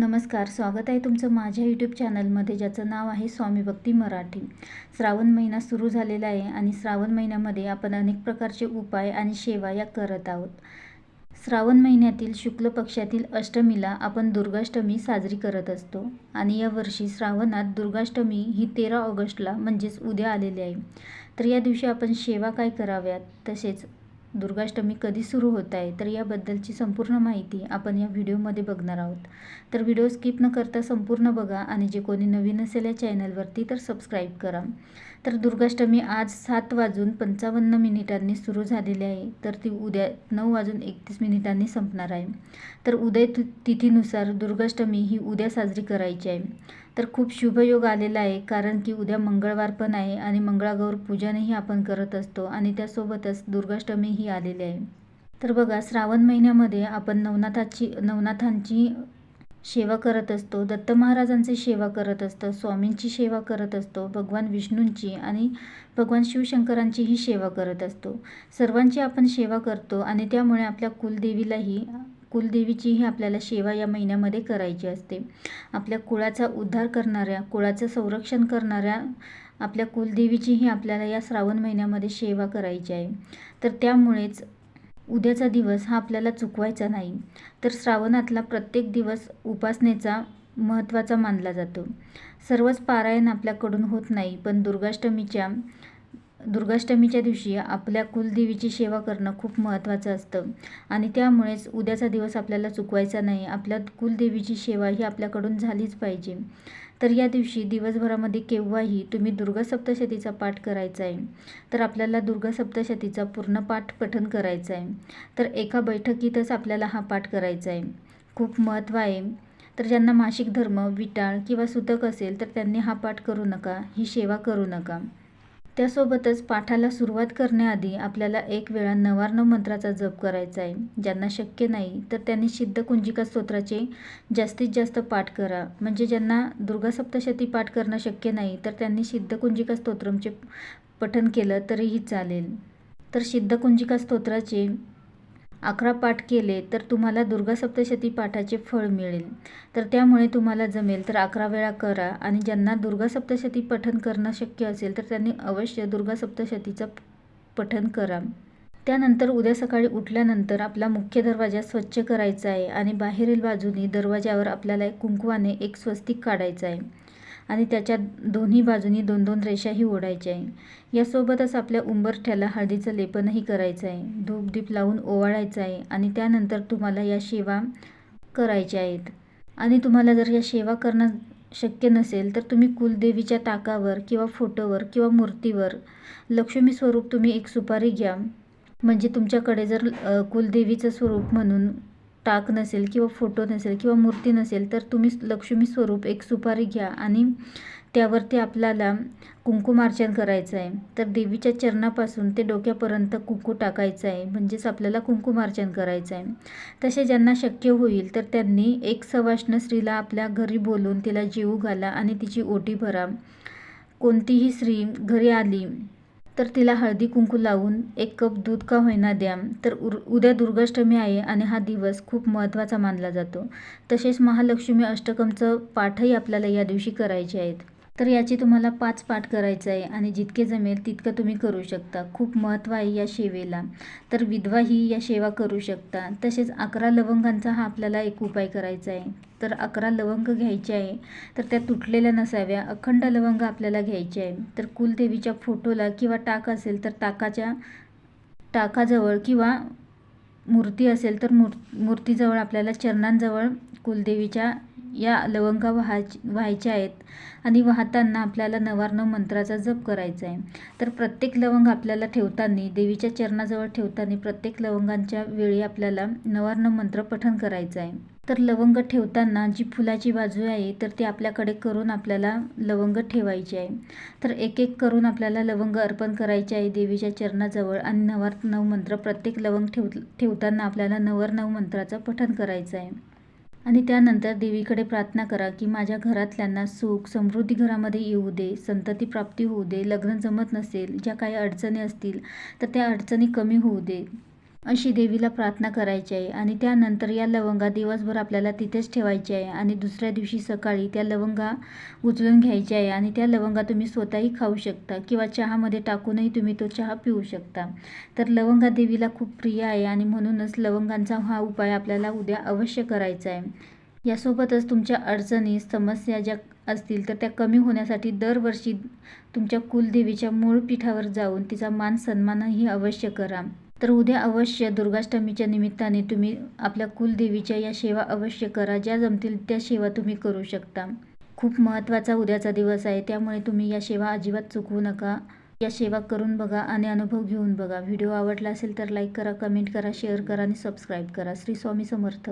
नमस्कार स्वागत आहे तुमचं माझ्या यूट्यूब चॅनलमध्ये ज्याचं नाव आहे स्वामी भक्ती मराठी. श्रावण महिना सुरू झालेला आहे आणि श्रावण महिन्यामध्ये आपण अनेक प्रकारचे उपाय आणि सेवा या करत आहोत. श्रावण महिन्यातील शुक्ल पक्षातील अष्टमीला आपण दुर्गाष्टमी साजरी करत असतो आणि यावर्षी श्रावणात दुर्गाष्टमी ही तेरा ऑगस्टला म्हणजेच उद्या आलेली आहे. तर या दिवशी आपण सेवा काय कराव्यात? तसेच दुर्गाष्टमी कधी सुरू होत आहे तर याबद्दलची संपूर्ण माहिती आपण या व्हिडिओमध्ये बघणार आहोत. तर व्हिडिओ स्किप न करता संपूर्ण बघा आणि जे कोणी नवीन असेल या चॅनलवरती तर सबस्क्राईब करा. तर दुर्गाष्टमी आज सात वाजून पंचावन्न मिनिटांनी सुरू झालेली आहे. तर ती उद्या नऊ वाजून एकतीस मिनिटांनी संपणार आहे. तर उदय तिथीनुसार दुर्गाष्टमी ही उद्या साजरी करायची आहे. तर खूप शुभयोग आलेला आहे कारण की उद्या मंगळवार पण आहे आणि मंगळागौर पूजनही आपण करत असतो आणि त्यासोबतच दुर्गाष्टमी ही आलेली आहे. तर बघा श्रावण महिन्यामध्ये आपण नवनाथाची नवनाथांची सेवा करत असतो दत्त महाराजांची सेवा करत असतो स्वामींची सेवा करत असतो भगवान विष्णूंची आणि भगवान शिवशंकरांचीही सेवा करत असतो. सर्वांची आपण सेवा करतो आणि त्यामुळे आपल्या कुलदेवीलाही कुलदेवीचीही आपल्याला सेवा या महिन्यामध्ये करायची असते. आपल्या कुळाचा उद्धार करणाऱ्या कुळाचं संरक्षण करणाऱ्या आपल्या कुलदेवीचीही आपल्याला या श्रावण महिन्यामध्ये सेवा करायची आहे. तर त्यामुळेच उद्याचा दिवस हा आपल्याला चुकवायचा नाही. तर श्रावणातला प्रत्येक दिवस उपासनेचा महत्त्वाचा मानला जातो. सर्वच पारायण आपल्याकडून होत नाही पण दुर्गाष्टमीच्या दुर्गाष्टमीच्या दिवशी आपल्या कुलदेवीची सेवा करणं खूप महत्त्वाचं असतं. आणि त्यामुळेच उद्याचा दिवस आपल्याला चुकवायचा नाही. आपल्या कुलदेवीची सेवा ही आपल्याकडून झालीच पाहिजे. तर या दिवशी दिवसभरामध्ये केव्हाही तुम्ही दुर्गा सप्तशतीचा पाठ करायचा आहे तर आपल्याला दुर्गा सप्तशतीचा पूर्ण पाठ पठन करायचा आहे तर एका बैठकीतच आपल्याला हा पाठ करायचा आहे खूप महत्त्व आहे. तर ज्यांना मासिक धर्म विटाळ किंवा सुतक असेल तर त्यांनी हा पाठ करू नका ही सेवा करू नका. त्यासोबतच पाठाला सुरुवात करण्याआधी आपल्याला एक वेळा नवार्ण मंत्राचा जप करायचा आहे. ज्यांना शक्य नाही तर त्यांनी सिद्धकुंजिका स्तोत्राचे जास्तीत जास्त पाठ करा. म्हणजे ज्यांना दुर्गा सप्तशती पाठ करणं शक्य नाही तर त्यांनी सिद्धकुंजिका स्तोत्रमचे पठन केलं तरीही चालेल. तर सिद्धकुंजिका स्तोत्राचे अकरा पाठ केले तर तुम्हाला दुर्गा सप्तशती पाठाचे फळ मिळेल. तर त्यामुळे तुम्हाला जमेल. तर अकरा वेळा करा आणि ज्यांना दुर्गा सप्तशती पठन करणं शक्य असेल तर त्यांनी अवश्य दुर्गा सप्तशतीचं पठन करा. त्यानंतर उद्या सकाळी उठल्यानंतर आपला मुख्य दरवाजा स्वच्छ करायचा आहे आणि बाहेरील बाजूनी दरवाजावर आपल्याला एक कुंकवाने एक स्वस्तिक काढायचं आहे. आणि त्याच्या दोन्ही बाजूनी दोन दोन रेषाही ओढायच्या आहे यासोबतच आपल्या उंबरठ्याला हळदीचं लेपनही करायचं आहे. धूप दीप लावून ओवाळायचं आहे आणि त्यानंतर तुम्हाला या सेवा करायच्या आहेत. आणि तुम्हाला जर या सेवा करणं शक्य नसेल तर तुम्ही कुलदेवीच्या ताकावर किंवा फोटोवर किंवा मूर्तीवर लक्ष्मी स्वरूप तुम्ही एक सुपारी घ्या. म्हणजे तुमच्याकडे जर कुलदेवीचं स्वरूप म्हणून टाक नसेल किंवा फोटो नसेल किंवा मूर्ती नसेल तर तुम्ही लक्ष्मी स्वरूप एक सुपारी घ्या आणि त्यावरती आपल्याला कुंकुमार्चन करायचं आहे. तर देवीच्या चरणापासून ते डोक्यापर्यंत कुंकू टाकायचं आहे. म्हणजेच आपल्याला कुंकुमार्चन करायचं आहे. तसे ज्यांना शक्य होईल तर त्यांनी एक सवाष्ण स्त्रीला आपल्या घरी बोलून तिला जीव घाला आणि तिची ओटी भरा. कोणतीही स्त्री घरी आली तर तिला हळदी कुंकू लावून एक कप दूध का होईना द्या तर उर उद्या दुर्गाष्टमी आहे आणि हा दिवस खूप महत्त्वाचा मानला जातो. तसेच महालक्ष्मी अष्टकमचं पाठही आपल्याला या दिवशी करायचे आहेत. तर याची तुम्हाला पाच पाठ करायचं आहे आणि जितके जमेल तितकं तुम्ही करू शकता. खूप महत्त्व आहे या सेवेला. तर विधवाही या सेवा करू शकता. तसेच अकरा लवंगांचा हा आपल्याला एक उपाय करायचा आहे. तर अकरा लवंग घ्यायचे आहे. तर त्या तुटलेल्या नसाव्या अखंड लवंग आपल्याला घ्यायचे आहे. तर कुलदेवीच्या फोटोला किंवा टाक असेल तर टाकाच्या टाकाजवळ किंवा मूर्ती असेल तर मूर् मूर्तीजवळ आपल्याला चरणांजवळ कुलदेवीच्या या लवंगा व्हायच व्हायच्या आहेत आणि वाहताना आपल्याला नवार्णव मंत्राचा जप करायचा आहे. तर प्रत्येक लवंग आपल्याला ठेवताना देवीच्या चरणाजवळ ठेवताना प्रत्येक लवंगांच्या वेळी आपल्याला नवार्णव मंत्र पठण करायचं आहे. तर लवंग ठेवताना जी फुलाची बाजू आहे तर ती आपल्याकडे करून आपल्याला लवंग ठेवायची आहे. तर एक एक करून आपल्याला लवंग अर्पण करायचे आहे देवीच्या चरणाजवळ आणि नवार मंत्र प्रत्येक लवंग ठेव ठेवताना आपल्याला नवर मंत्राचं पठण करायचं आहे. आणि त्यानंतर देवीकडे प्रार्थना करा की माझ्या घरातल्यांना सुख समृद्धी घरामध्ये येऊ दे संतती प्राप्ती होऊ दे लग्न जमत नसेल ज्या काही अडचणी असतील तर त्या अडचणी कमी होऊ दे. अशी देवीला प्रार्थना करायची आहे आणि त्यानंतर या लवंगा दिवसभर आपल्याला तिथेच ठेवायची आहे आणि दुसऱ्या दिवशी सकाळी त्या लवंगा उचलून घ्यायच्या आहे आणि त्या लवंगा तुम्ही स्वतःही खाऊ शकता किंवा चहामध्ये टाकूनही तुम्ही तो चहा पिऊ शकता. तर लवंगा देवीला खूप प्रिय आहे आणि म्हणूनच लवंगांचा हा उपाय आपल्याला उद्या अवश्य करायचा आहे. यासोबतच तुमच्या अडचणी समस्या ज्या असतील तर त्या कमी होण्यासाठी दरवर्षी तुमच्या कुलदेवीच्या मूळ पीठावर जाऊन तिचा मान सन्मानही अवश्य करा. तर उद्या अवश्य दुर्गाष्टमीच्या निमित्ताने तुम्ही आपल्या कुलदेवीच्या या सेवा अवश्य करा ज्या जमतील त्या सेवा तुम्ही करू शकता. खूप महत्त्वाचा उद्याचा दिवस आहे त्यामुळे तुम्ही या सेवा अजिबात चुकवू नका. या सेवा करून बघा आणि अनुभव घेऊन बघा. व्हिडिओ आवडला असेल तर लाईक करा कमेंट करा शेअर करा आणि सबस्क्राईब करा. श्री स्वामी समर्थ.